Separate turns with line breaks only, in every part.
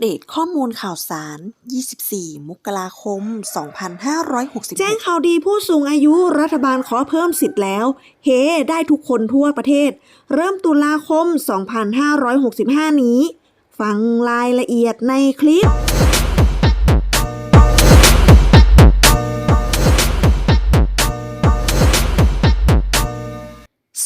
เดตข้อมูลข่าวสาร 24 มกราคม 2560
แจ้งข่าวดีผู้สูงอายุรัฐบาลขอเพิ่มสิทธิ์แล้ว เฮได้ทุกคนทั่วประเทศ เริ่มตุลาคม 2565 นี้ ฟังรายละเอียดในคลิป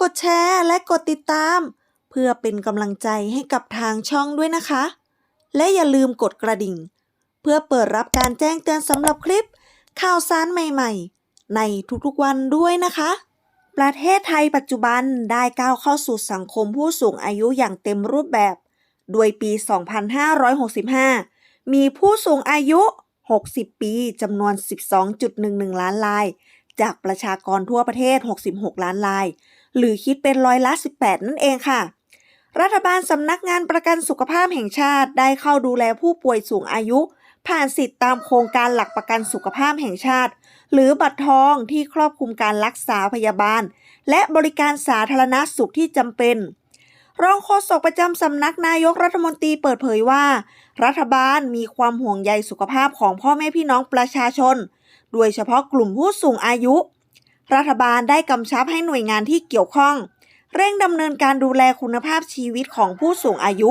กดแชร์และกดติดตาม เพื่อเป็นกำลังใจให้กับทางช่องด้วยนะคะ และอย่าลืมกดกระดิ่ง เพื่อเปิดรับการแจ้งเตือนสำหรับคลิป ข่าวสารใหม่ ๆ ในทุกๆวันด้วยนะคะ ประเทศไทยปัจจุบันได้ก้าวเข้าสู่สังคมผู้สูงอายุอย่างเต็มรูปแบบโดยปี 2565 มีผู้สูงอายุ 60 ปีจำนวน 12.11 ล้านราย จากประชากรทั่วประเทศ 66 ล้านราย หรือคิดเป็นร้อยละ 18 นั่นเองค่ะ รัฐบาลสำนักงานประกันสุขภาพแห่งชาติได้เข้าดูแลผู้ป่วยสูงอายุ ผ่านสิทธิตามโครงการหลักประกันสุขภาพแห่งชาติ หรือบัตรทองที่ครอบคลุมการรักษาพยาบาล และบริการสาธารณสุขที่จำเป็นรองโฆษกประจำสำนักนายกรัฐมนตรีเปิดเผยว่า รัฐบาลมีความห่วงใยสุขภาพของพ่อแม่พี่น้องประชาชน โดยเฉพาะกลุ่มผู้สูงอายุ รัฐบาลได้กำชับให้หน่วยงานที่เกี่ยวข้อง เร่งดำเนินการดูแลคุณภาพชีวิตของผู้สูงอายุ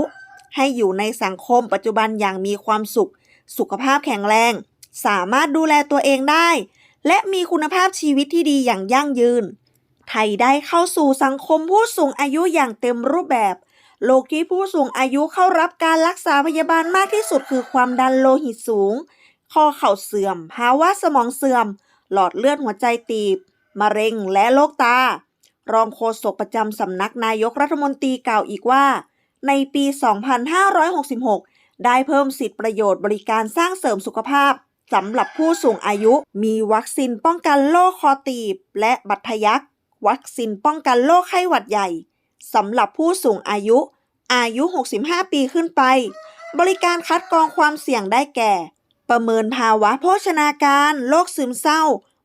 ให้อยู่ในสังคมปัจจุบันอย่างมีความสุข สุขภาพแข็งแรง สามารถดูแลตัวเองได้ และมีคุณภาพชีวิตที่ดีอย่างยั่งยืน ไทยได้เข้าสู่สังคมผู้สูงอายุอย่างเต็มรูปแบบ โลกที่ผู้สูงอายุเข้ารับการรักษาพยาบาลมากที่สุดคือความดันโลหิตสูง ข้อเข่าเสื่อม ภาวะสมองเสื่อม หลอดเลือดหัวใจตีบ มะเร็งและโรคตา รองโฆษกประจำสำนักนายกรัฐมนตรีกล่าวอีกว่า ในปี 2566 ได้เพิ่มสิทธิประโยชน์บริการสร้างเสริมสุขภาพสำหรับผู้สูงอายุ มีวัคซีนป้องกันโรคคอตีบ และบัตทะยัก วัคซีนป้องกันโรคไข้หวัดใหญ่สำหรับผู้สูงอายุ อายุ 65 ปีขึ้นไป บริการคัดกรองความเสี่ยงได้แก่ ประเมินภาวะโภชนาการ โรคซึมเศร้า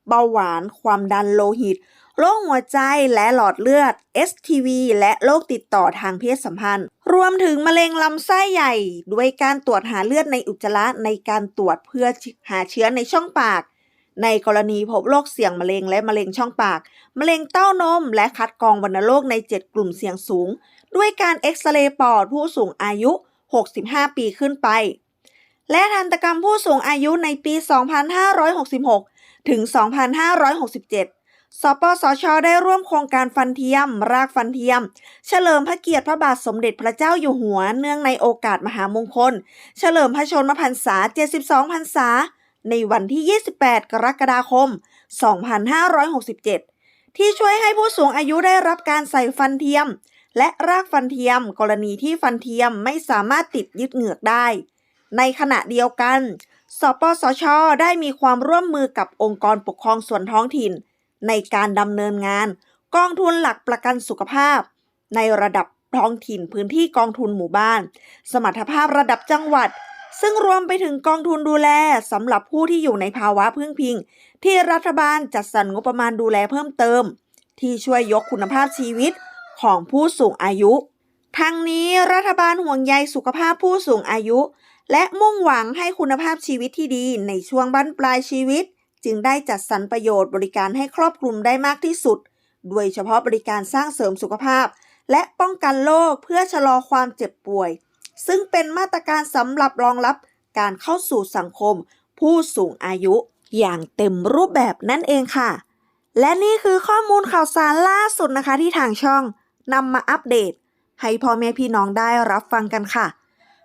เบาหวาน ความดันโลหิต โรคหัวใจและหลอดเลือด STV และโรคติดต่อทางเพศสัมพันธ์ รวมถึงมะเร็งลำไส้ใหญ่ ด้วยการตรวจหาเลือดในอุจจาระในการตรวจเพื่อหาเชื้อในช่องปาก ในกรณีพบโรคเสี่ยงมะเร็งและมะเร็งช่องปาก มะเร็งเต้านม และคัดกรองวัณโรคใน 7 กลุ่มเสี่ยงสูง ด้วยการเอ็กซเรย์ปอดผู้สูงอายุ 65 ปีขึ้นไป และทันตกรรมผู้สูงอายุในปี 2566 ถึง 2567 สปสช ได้ร่วมโครงการฟันเทียม รากฟันเทียม เฉลิมพระเกียรติพระบาทสมเด็จพระเจ้าอยู่หัว เนื่องในโอกาสมหามงคล เฉลิมพระชนมพรรษา 72 พรรษา ในวันที่ 28 กรกฎาคม 2567 ที่ช่วยให้ผู้สูงอายุได้รับการใส่ฟันเทียม และรากฟันเทียม กรณีที่ฟันเทียมไม่สามารถติดยึดเหงือกได้ในขณะเดียวกัน สปสช ได้มีความร่วมมือกับองค์กรปกครองส่วนท้องถิ่น ในการดำเนินงาน กองทุนหลักประกันสุขภาพ ในระดับท้องถิ่นพื้นที่กองทุนหมู่บ้าน สมรรถภาพระดับจังหวัด ซึ่งรวมไปถึงกองทุนดูแลสำหรับผู้ที่อยู่ในภาวะพึ่งพิง ที่รัฐบาลจัดสรรงบประมาณดูแลเพิ่มเติม ที่ช่วยยกคุณภาพชีวิตของผู้สูงอายุ ทั้งนี้รัฐบาลห่วงใยสุขภาพผู้สูงอายุ และมุ่งหวังให้คุณภาพชีวิตที่ดีในช่วงบั้นปลายชีวิต จึงได้จัดสรรประโยชน์บริการให้ครอบคลุมได้มากที่สุด โดยเฉพาะบริการสร้างเสริมสุขภาพ และป้องกันโรคเพื่อชะลอความเจ็บป่วย ซึ่งเป็นมาตรการสำหรับรองรับการเข้าสู่สังคม ผู้สูงอายุอย่างเต็มรูปแบบนั่นเองค่ะ และนี่คือข้อมูลข่าวสารล่าสุดนะคะที่ทางช่องนำมาอัปเดต ให้พ่อแม่พี่น้องได้รับฟังกันค่ะ